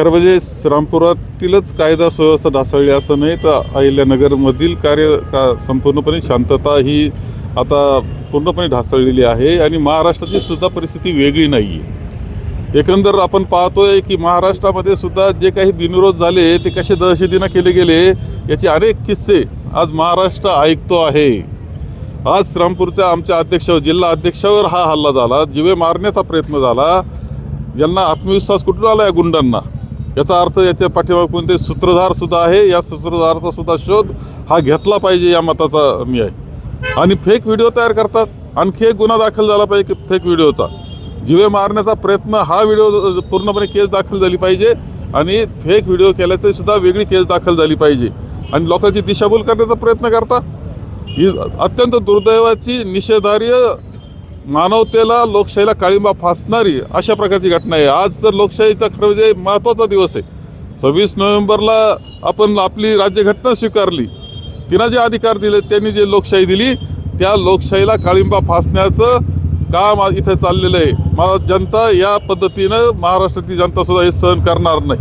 खरं म्हणजे श्रामपुरातीलच कायदा सुव्यवस्था ढासळली असं नाही तर अहिल्यानगरमधील कार्य का संपूर्णपणे शांतता ही आता पूर्णपणे ढासळलेली आहे आणि महाराष्ट्राची सुद्धा परिस्थिती वेगळी नाही आहे एकंदर आपण पाहतोय की महाराष्ट्रामध्ये सुद्धा जे काही बिनविरोध झाले ते कसे दहशतीनं केले गेले याचे अनेक किस्से आज महाराष्ट्र ऐकतो आहे. आज श्रामपूरच्या आमच्या अध्यक्षावर जिल्हा अध्यक्षावर हा हल्ला झाला. जिवे मारण्याचा प्रयत्न झाला. यांना आत्मविश्वास कुठून आला या गुंडांना? याचा अर्थ याच्या पाठीमागे कोणते सूत्रधार सुद्धा आहे. या सूत्रधाराचा सुद्धा शोध हा घेतला पाहिजे या मताचा मी आहे. आणि फेक व्हिडिओ तयार करतात. आणखी एक गुन्हा दाखल झाला पाहिजे फेक व्हिडिओचा जीवे मारण्याचा प्रयत्न हा व्हिडिओ पूर्णपणे केस दाखल झाली पाहिजे आणि फेक व्हिडिओ केल्याचे सुद्धा वेगळी केस दाखल झाली पाहिजे. आणि लोकांची दिशाभूल करण्याचा प्रयत्न करता. ही अत्यंत दुर्दैवाची निषेधार्य मानवतेला लोकशाहीला काळिंबा फासणारी अशा प्रकारची घटना आहे. आज तर लोकशाहीचा खरं म्हणजे महत्त्वाचा दिवस आहे. सव्वीस नोव्हेंबरला आपण आपली राज्यघटना स्वीकारली. तिनं जे अधिकार दिले त्यांनी जे लोकशाही दिली त्या लोकशाहीला काळिंबा फासण्याचं काम इथं चाललेलं आहे. मला जनता या पद्धतीनं महाराष्ट्रातली जनतासुद्धा हे सहन करणार नाही.